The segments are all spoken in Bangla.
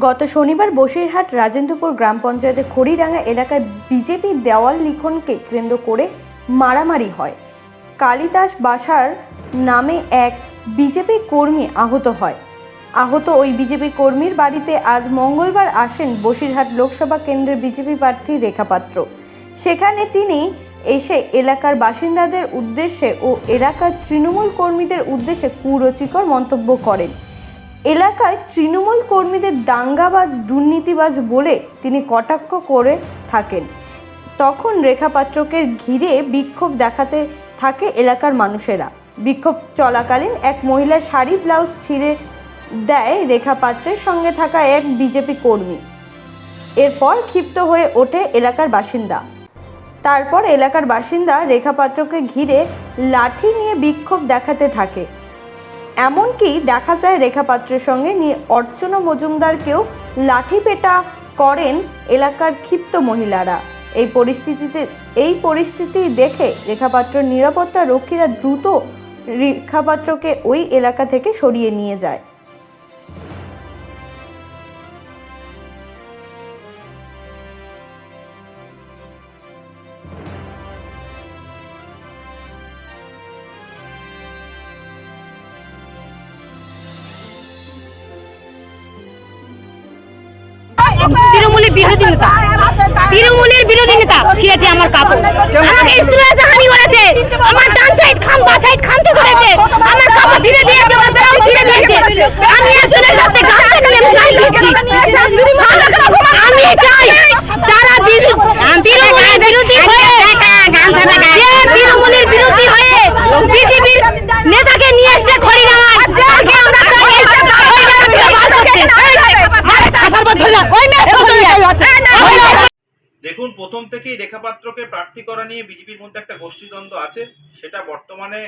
গত শনিবার বসিরহাট রাজেন্দ্রপুর গ্রাম পঞ্চায়েতের খড়িরাঙ্গা এলাকায় বিজেপি দেওয়াল লিখনকে কেন্দ্র করে মারামারি হয়। কালিদাস বাসার নামে এক বিজেপি কর্মী আহত হয়। আহত ওই বিজেপি কর্মীর বাড়িতে আজ মঙ্গলবার আসেন বসিরহাট লোকসভা কেন্দ্রের বিজেপি প্রার্থী রেখা পাত্র। সেখানে তিনি এসে এলাকার বাসিন্দাদের উদ্দেশ্যে ও এলাকার তৃণমূল কর্মীদের উদ্দেশ্যে কুরচিকর মন্তব্য করেন। এলাকায় তৃণমূল কর্মীদের দাঙ্গাবাজ, দুর্নীতিবাজ বলে তিনি কটাক্ষ করে থাকেন। তখন রেখা পাত্রকে ঘিরে বিক্ষোভ দেখাতে থাকে এলাকার মানুষেরা। বিক্ষোভ চলাকালীন এক মহিলার শাড়ি, ব্লাউজ ছিঁড়ে দেয় রেখা পাত্রের সঙ্গে থাকা এক বিজেপি কর্মী। এরপর ক্ষিপ্ত হয়ে ওঠে এলাকার বাসিন্দা। তারপর এলাকার বাসিন্দা রেখা পাত্রকে ঘিরে লাঠি নিয়ে বিক্ষোভ দেখাতে থাকে। এমনকি দেখা যায় রেখা পাত্রের সঙ্গে নিয়ে অর্চনা মজুমদারকেও লাঠি পেটা করেন এলাকার ক্ষিপ্ত মহিলারা। এই পরিস্থিতিতে, এই পরিস্থিতি দেখে রেখাপাত্র নিরাপত্তা রক্ষীরা দ্রুত রেখাপাত্রকে ওই এলাকা থেকে সরিয়ে নিয়ে যায়। বিরোধী নেতা। তৃণমূলের বিরোধী নেতা ছিঁড়েছে আমার কাপড়। আমাকে স্ত্রীরা হানি করেছে আমার ডান সাইড খাম বা সাইড খামতে করেছে আমার কাপড় ছিঁড়ে দিয়েছে ওরা তারাও ছিঁড়ে দিয়েছে আমি একজনের কাছে গামছা নিয়ে আমি গাল দিচ্ছি আমি চাই যারা বিরো- তৃণমূলের বিরোধী হয়ে যে তৃণমূলের বিরোধী হয়ে বিজেপির নেতাকে নিয়ে এসছে খড়িরামায় তাকে আমরা চাই এই খড়িরামা থেকে বার করতে। ওই মেয়ে ওই মেয়ে দেখুন, প্রথম থেকেই রেখাপাত্রকে প্রার্থী করা নিয়ে বিজেপির মধ্যে একটা গোষ্ঠীদ্বন্দ্ব আছে, সেটা বর্তমানে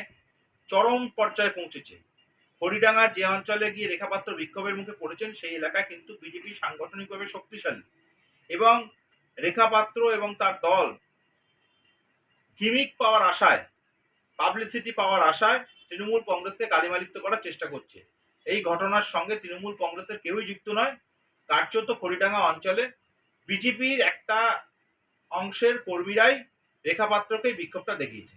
চরম পর্যায়ে পৌঁছেছে। হরিডাঙ্গা যে অঞ্চলে গিয়ে রেখাপাত্র বিক্ষোভের মুখে পড়েছেন, সেই এলাকায় কিন্তু বিজেপি সাংগঠনিকভাবে শক্তিশালী। এবং রেখাপাত্র এবং তার দল গিমিক পাওয়ার আশায়, পাবলিসিটি পাওয়ার আশায় তৃণমূল কংগ্রেসকে কালিমালিপ্ত করার চেষ্টা করছে। এই ঘটনার সঙ্গে তৃণমূল কংগ্রেসের কেউই যুক্ত নয়, কার্যত খড়িডাঙ্গা অঞ্চলে বিজেপির একটা অংশের কর্মীরাই রেখাপাত্রকে বিক্ষোভটা দেখিয়েছে।